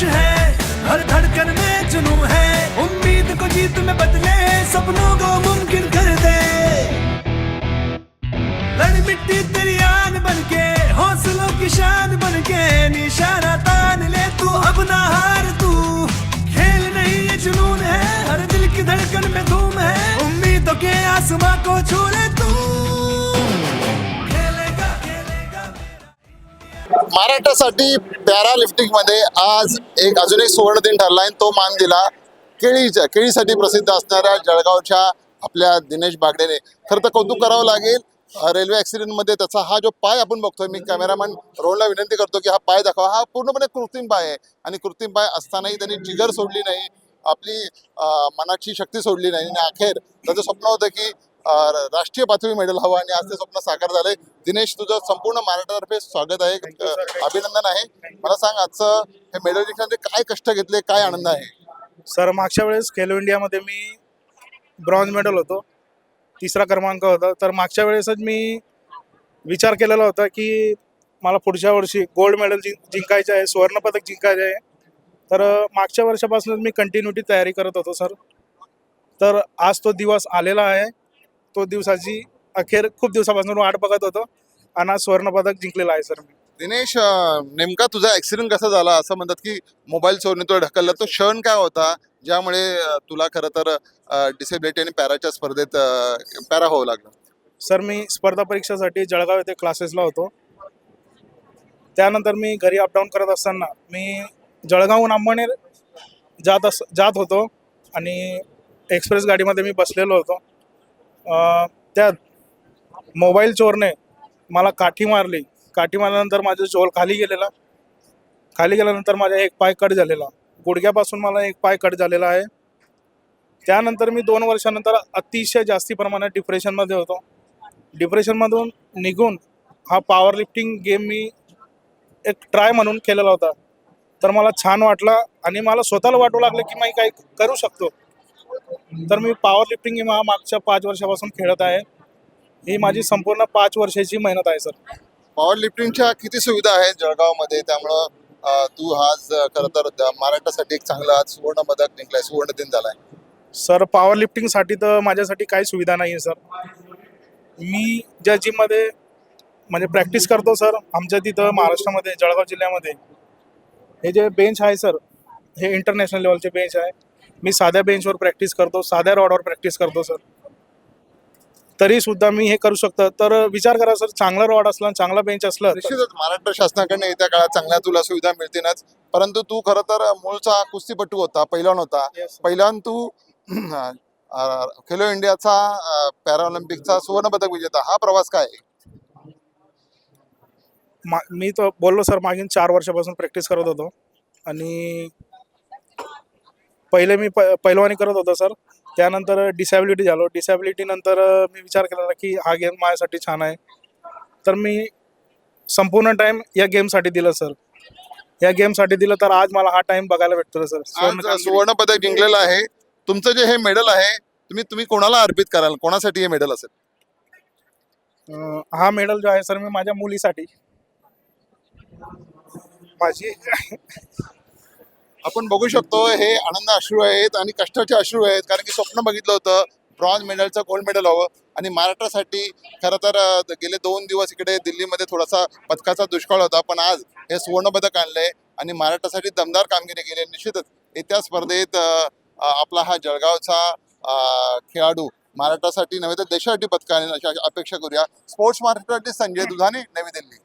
जोश है, हर धड़कन में जुनू है। उम्मीद को जीत में बदले, सपनों को मुमकिन कर दे। लड़ मिट्टी तेरी आन बनके, हौसलों की शान बनके, निशाना तान ले तू अब ना हार तू। खेल नहीं ये जुनून है, हर दिल की धड़कन में धूम है। उम्मीदों के आसमां को छोड़े महाराष्ट्रासाठी पॅरा मध्ये आज एक अजून एक सुवर्ण दिन ठरला आणि तो मान दिला केळीच्या केळीसाठी प्रसिद्ध असणाऱ्या जळगावच्या आपल्या दिनेश बागडेने. खरं तर कौतुक करावं लागेल. रेल्वे ऍक्सिडेंटमध्ये त्याचा हा जो पाय आपण बघतोय मी कॅमेरामॅन रोडला विनंती करतो की हा पाय दाखवा. हा पूर्णपणे कृत्रिम पाय आहे आणि कृत्रिम पाय असतानाही त्यांनी जिगर सोडली नाही. आपली मनाची शक्ती सोडली नाही. आणि अखेर त्याचं स्वप्न होतं की राष्ट्रीय पातळी मेडल हवं आणि आज ते स्वप्न साकार झालंय. दिनेश तुझं संपूर्ण महाराष्ट्रातर्फे स्वागत आहे. अभिनंदन आहे. मला सांग आजचं हे मेडल जिंकण्याचे काय कष्ट घेतले काय आनंद आहे? सर मागच्या वेळेस खेलो इंडियामध्ये मी ब्रॉन्झ मेडल होतो. तिसरा क्रमांक होता. तर मागच्या वेळेसच मी विचार केलेला होता की मला पुढच्या वर्षी गोल्ड मेडल जिंक जिंकायचं आहे सुवर्णपदक जिंकायचं आहे. तर मागच्या वर्षापासूनच मी कंटिन्युटी तयारी करत होतो सर. तर आज तो दिवस आलेला आहे. तो दिवसाची अखेर खूप दिवसापासून वाट बघत होतो. आणि आज सुवर्णपदक जिंकलेलं आहे सर. मी दिनेश नेमका तुझा ऍक्सिडेंट कसा झाला? असं म्हणतात की मोबाईल चोरने तो ढकलला. तो क्षण काय होता? ज्यामुळे तुला खरं तर डिसेबिलिटी आणि पॅराच्या स्पर्धेत पॅरा व्हावं लागलं? सर मी स्पर्धा परीक्षेसाठी जळगाव येथे क्लासेसला होतो. त्यानंतर मी घरी अपडाऊन करत असताना मी जळगावहून अंबनेर जात अस जात होतो. आणि एक्सप्रेस गाडीमध्ये मी बसलेलो होतो. त्यात मोबाईल चोरने मला काठी मारली. काठी मारल्यानंतर माझा चोर खाली गेलेला. खाली गेल्यानंतर माझा एक पाय कट झालेला. गुडघ्यापासून मला एक पाय कट झालेला आहे. त्यानंतर मी दोन वर्षानंतर अतिशय जास्ती प्रमाणात डिप्रेशनमध्ये होतो. डिप्रेशनमधून निघून हा पॉवर लिफ्टिंग गेम मी एक ट्राय म्हणून केलेला होता. तर मला छान वाटला आणि मला स्वतःला वाटू लागलं की मी काही करू शकतो. तर मी पॉवर लिफ्टिंग हा मागच्या पाच वर्षापासून खेळत आहे. ही माझी संपूर्ण पाच वर्षाची मेहनत आहे सर पॉवर लिफ्टिंगच्या किती सुविधा आहेत जळगावमध्ये? त्यामुळं अं, तू आज खरं तर द- महाराष्ट्रासाठी एक चांगला आज सुवर्ण पदक जिंकलाय सुवर्ण दिन झालाय. सर पॉवर लिफ्टिंगसाठी तर माझ्यासाठी काही सुविधा नाही आहे सर मी ज्या जिममध्ये म्हणजे प्रॅक्टिस करतो सर आमच्या तिथं महाराष्ट्रामध्ये जळगाव जिल्ह्यामध्ये हे जे बेंच आहे सर हे इंटरनॅशनल लेवलचे बेंच आहे. मी साध्या बेंचवर प्रॅक्टिस करतो साध्या रॉडवर प्रॅक्टिस करतो सर. तरी सुद्धा मी हे करू शकतो. तर विचार करा सर चांगला रॉड असला चांगला बेंच असला निश्चितच महाराष्ट्र शासनाकडनं येत्या काळात चांगल्या तुला सुविधा मिळतीलच. परंतु तू खरं तर मूळचा कुस्तीपटू होता पहिलवान होता. पहिलवान तू खेलो इंडियाचा पॅराऑलिम्पिकचा सुवर्ण पदक विजेता. हा प्रवास काय मी तर बोललो सर मागील चार वर्षापासून प्रॅक्टिस करत होतो. आणि पहिले मी प पहिलवानी करत होतो सर. त्यानंतर डिसॅबिलिटी झालो. डिसॅबिलिटी नंतर मी विचार केला की हा गेम माझ्यासाठी छान आहे. तर मी संपूर्ण टाइम या गेमसाठी दिलं सर. या गेमसाठी दिलं तर आज मला हा टाइम बघायला भेटतो सर. स्वर्ण पदक जिंकलेलं आहे. तुमचं जे हे मेडल आहे तुम्ही तुम्ही कोणाला अर्पित कराल? कोणासाठी हे मेडल असेल? हा मेडल जो आहे सर मी माझ्या मुलीसाठी. माझी आपण बघू शकतो हे आनंद अश्रू आहेत आणि कष्टाचे अश्रू आहेत. कारण की स्वप्न बघितलं होतं ब्रॉन्झ मेडलचं गोल्ड मेडल हवं. आणि महाराष्ट्रासाठी खरं तर गेले दोन दिवस इकडे दिल्लीमध्ये थोडासा पदकाचा दुष्काळ होता. पण आज हे सुवर्ण पदक आणलंय आणि महाराष्ट्रासाठी दमदार कामगिरी केली. निश्चितच येत्या स्पर्धेत आपला हा जळगावचा खेळाडू महाराष्ट्रासाठी नव्हे तर देशासाठी पथकाने अशी अपेक्षा करूया. स्पोर्ट्स महाराष्ट्रासाठी संजय दुधाने नवी दिल्ली.